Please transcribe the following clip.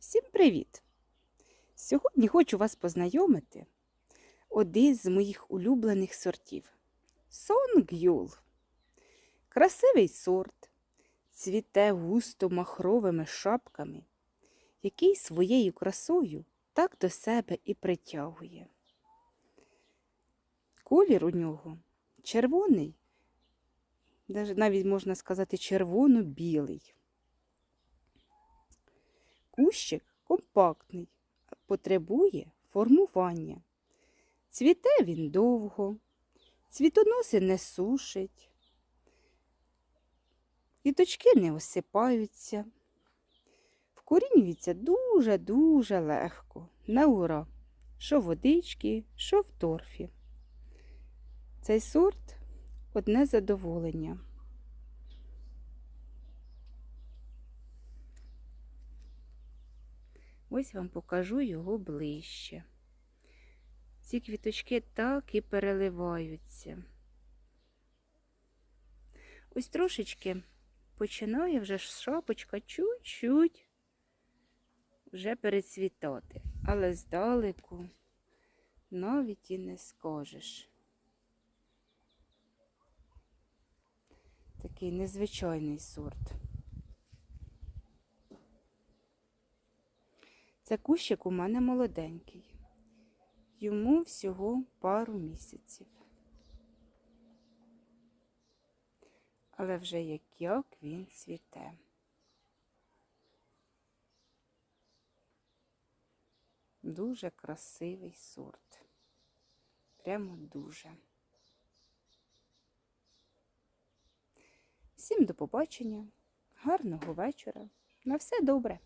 Всім привіт! Сьогодні хочу вас познайомити один з моїх улюблених сортів Сонгюл. Красивий сорт, цвіте густо махровими шапками, який своєю красою так до себе і притягує. Колір у нього червоний, навіть можна сказати червоно-білий. Кущик компактний, потребує формування. Цвіте він довго, цвітоноси не сушить, квіточки не осипаються, вкорінюється дуже-дуже легко, на ура, що водички, що в торфі. Цей сорт одне задоволення. Ось вам покажу його ближче. Ці квіточки так і переливаються. Ось трошечки починає вже шапочка чуть-чуть вже перецвітати, але здалеку навіть і не скажеш. Такий незвичайний сорт. Це кущик у мене молоденький. Йому всього пару місяців. Але вже як як він цвіте. Дуже красивий сорт. Прямо дуже. Всім до побачення, гарного вечора. На все добре.